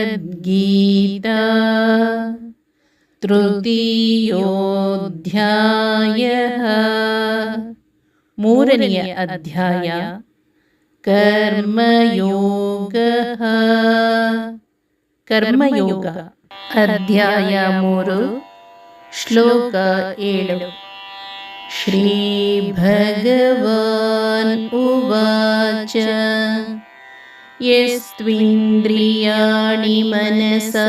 श्रीमद्भगवद्गीता तृतीयोऽध्यायः ಮೂರನೆಯ ಅಧ್ಯಾಯ ಕರ್ಮಯೋಗಃ ಕರ್ಮಯೋಗ ಅಧ್ಯಾಯ ಮೂರು ಶ್ಲೋಕ ಏಳು ಶ್ರೀಭಗವಾನ್ ಉವಾಚ यस्त्विन्द्रियाणि मनसा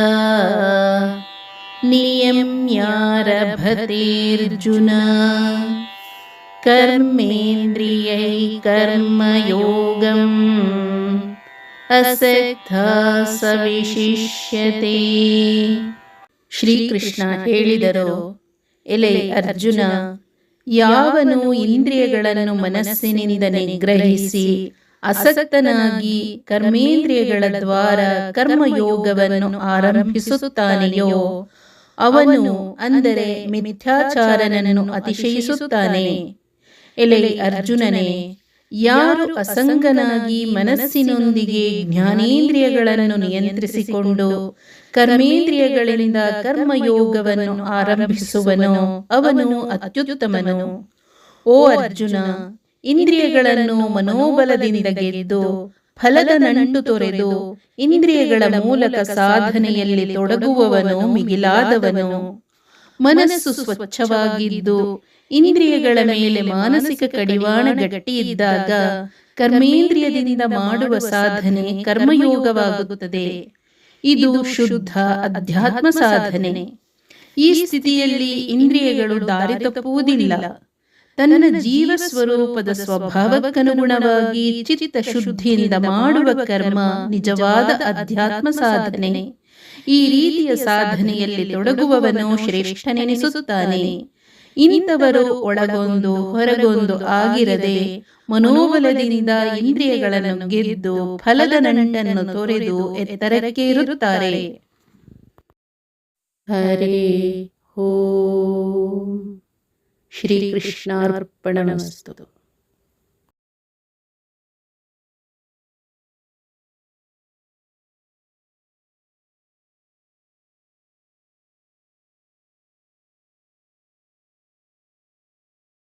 नियम्यारभतेऽर्जुन कर्मेन्द्रियै कर्मयोगम् ಅಸಕ್ತ ಸವಿಶಿಷ್ಯತೆ ಶ್ರೀಕೃಷ್ಣ ಹೇಳಿದರು ಎಲೆ ಅರ್ಜುನ ಯಾವನು ಇಂದ್ರಿಯಗಳನ್ನು ಮನಸ್ಸಿನಿಂದ ನಿಗ್ರಹಿಸಿ ಅಸಕ್ತನಾಗಿ ಕರ್ಮೇಂದ್ರಿಯಗಳ ದ್ವಾರ ಕರ್ಮಯೋಗವನ್ನು ಆರಂಭಿಸುತ್ತಾನೆಯೋ? ಅವನು ಅಂದರೆ ಮಿಥ್ಯಾಚಾರನನ್ನು ಅತಿಶಯಿಸುತ್ತಾನೆ. ಎಲೆ ಅರ್ಜುನನೇ ಯಾರು ಅಸಂಗನಾಗಿ ಮನಸ್ಸಿನೊಂದಿಗೆ ಜ್ಞಾನೇಂದ್ರಿಯಗಳನ್ನು ನಿಯಂತ್ರಿಸಿಕೊಂಡು ಕರ್ಮೇಂದ್ರಿಯಗಳಿಂದ ಕರ್ಮಯೋಗವನ್ನು ಆರಂಭಿಸುವನು ಅವನು ಅತ್ಯುತ್ತಮನು. ಓ ಅರ್ಜುನ ಇಂದ್ರಿಯಗಳನ್ನು ಮನೋಬಲದಿಂದ ಗೆದ್ದು ಫಲದ ನಂಟು ತೊರೆದು ಇಂದ್ರಿಯಗಳ ಮೂಲಕ ಸಾಧನೆಯಲ್ಲಿ ತೊಡಗುವವನು ಮಿಗಿಲಾದವನು. ಮನಸ್ಸು ಸ್ವಚ್ಛವಾಗಿದ್ದು ಇಂದ್ರಿಯಗಳ ಮೇಲೆ ಮಾನಸಿಕ ಕಡಿವಾಣ ಗಟ್ಟಿಯಿದ್ದಾಗ ಕರ್ಮೇಂದ್ರಿಯದಿಂದ ಮಾಡುವ ಸಾಧನೆ ಕರ್ಮಯೋಗವಾಗುತ್ತದೆ. ಇದು ಶುದ್ಧ ಅಧ್ಯಾತ್ಮ ಸಾಧನೆ. ಈ ಸ್ಥಿತಿಯಲ್ಲಿ ಇಂದ್ರಿಯಗಳು ದಾರಿ ತಪ್ಪುವುದಿಲ್ಲ. ತನ್ನ ಜೀವ ಸ್ವರೂಪದ ಸ್ವಭಾವಕ್ಕನುಗುಣವಾಗಿ ಚಿತ್ತ ಶುದ್ಧಿಯಿಂದ ಮಾಡುವ ಕರ್ಮ ನಿಜವಾದ ಅಧ್ಯಾತ್ಮ ಸಾಧನೆ. ಈ ರೀತಿಯ ಸಾಧನೆಯಲ್ಲಿ ತೊಡಗುವವನು ಶ್ರೇಷ್ಠನೆನಿಸುತ್ತಾನೆ. ಇಂಥವರು ಒಳಗೊಂದು ಹೊರಗೊಂದು ಆಗಿರದೆ ಮನೋಬಲದಿಂದ ಇಂದ್ರಿಯಗಳನ್ನು ಗೆದ್ದು ಫಲದ ನಂಟನ್ನು ತೊರೆದು ಎತ್ತರಕ್ಕೆ ಇರುತ್ತಾರೆ. ಹರೇ ಹೋ ಶ್ರೀಕೃಷ್ಣಾರ್ಪಣಮಸ್ತು.